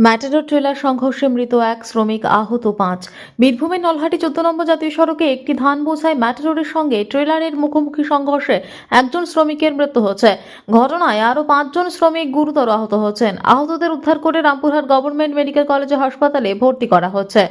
Matador trailer সংঘর্ষে মৃত এক শ্রমিক আহত পাঁচ। বীরভূমের নলহাটি চোদ্দ নম্বর জাতীয় সড়কে একটি ধান বোঝায় ম্যাটাডোরের সঙ্গে ট্রেলারের মুখোমুখি সংঘর্ষে একজন শ্রমিকের মৃত্যু হচ্ছে ঘটনায় আরও পাঁচজন শ্রমিক গুরুতর আহত হচ্ছেন আহতদের উদ্ধার করে রামপুরহাট গভর্নমেন্ট মেডিকেল কলেজ হাসপাতালে ভর্তি করা হচ্ছে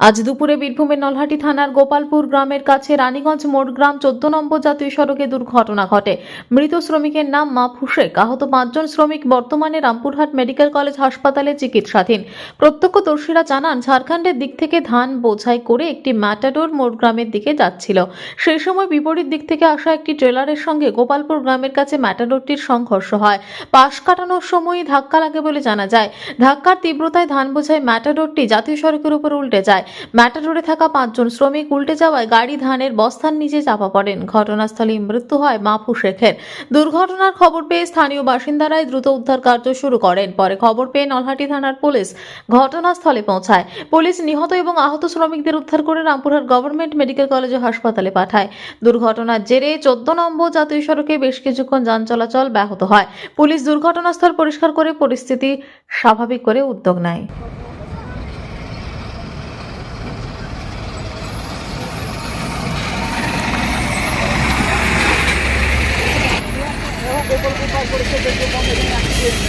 আজ দুপুরে বীরভূমের নলহাটি থানার গোপালপুর গ্রামের কাছে রানীগঞ্জ মোড় গ্রাম চোদ্দ নম্বর জাতীয় সড়কে দুর্ঘটনা ঘটে। মৃত শ্রমিকের নাম মা ফুশেক আহত পাঁচজন শ্রমিক বর্তমানে রামপুরহাট মেডিকেল কলেজ হাসপাতালে চিকিৎসাধীন। প্রত্যক্ষদর্শীরা জানান, ঝাড়খণ্ডের দিক থেকে ধান বোঝাই করে একটি ম্যাটাডোর মোড় গ্রামের দিকে যাচ্ছিল। সেই সময় বিপরীত দিক থেকে আসা একটি ট্রেলারের সঙ্গে গোপালপুর গ্রামের কাছে ম্যাটাডোরটির সংঘর্ষ হয়। পাশ কাটানোর সময়ই ধাক্কা লাগে বলে জানা যায়। ধাক্কার তীব্রতায় ধান বোঝাই ম্যাটাডোরটি জাতীয় সড়কের উপর উল্টে যায়। ম্যাটাডোরে থাকা পাঁচজন শ্রমিক উল্টে যাওয়ায় গাড়ি, ধানের বস্তার নিচে চাপা পড়েন। ঘটনাস্থলেই মৃত্যু হয় মাহফু শেখের। দুর্ঘটনার খবর পেয়ে স্থানীয় বাসিন্দারাই দ্রুত উদ্ধার কার্য শুরু করেন। পরে খবর পেয়ে নলহাটি থানার পুলিশ ঘটনাস্থলে পৌঁছায়। পুলিশ নিহত এবং আহত শ্রমিকদের উদ্ধার করে রামপুরহাট গভর্নমেন্ট মেডিকেল কলেজ ও হাসপাতালে পাঠায়। দুর্ঘটনার জেরে চোদ্দ নম্বর জাতীয় সড়কে বেশ কিছুক্ষণ যান চলাচল ব্যাহত হয়। পুলিশ দুর্ঘটনাস্থল পরিষ্কার করে পরিস্থিতি স্বাভাবিক করে উদ্যোগ নেয়।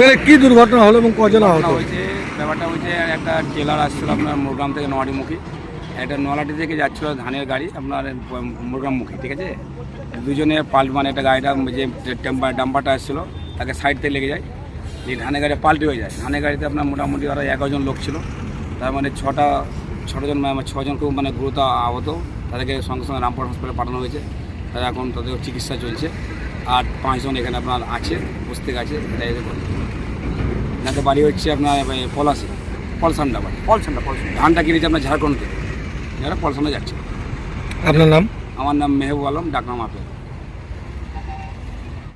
তাহলে কি দুর্ঘটনা হলো এবং কজন আহত হয়েছে? ব্যাপারটা হয়েছে একটা ট্রেলার আসছিল আপনার মোরগ্রাম থেকে নোয়াটিমুখী একটা নলাটি থেকে যাচ্ছিল ধানের গাড়ি আপনার মোরগ্রামমুখী ঠিক আছে? দুজনে পাল্ট মানে একটা গাড়িটা যে টেম্পার ডাম্পারটা আসছিল তাকে সাইড থেকে লেগে যায়। এই ধানের গাড়ি পাল্টি হয়ে যায়। ধানের গাড়িতে আপনার মোটামুটি ওরা এগারোজন লোক ছিল। তার মানে ছটা ছজন মানে ছজন খুব মানে গুরুতর আহত। তাদেরকে সঙ্গে সঙ্গে রামপুর হসপিটালে পাঠানো হয়েছে। তারা এখন তাদের চিকিৎসা চলছে। আর পাঁচজন এখানে আপনার আছে উপস্থিত আছে। এনাকে বাড়ি হচ্ছে আপনার পলাশি পলসান্ডা বাড়ি। পলসান্ডা পলসান্ডা। ধানটা কিনেছে আপনার ঝাড়খণ্ড থেকে। যারা পলসান্ডা যাচ্ছে। আপনার নাম? আমার নাম মেহবুব আলম ডাকনাম আপেল।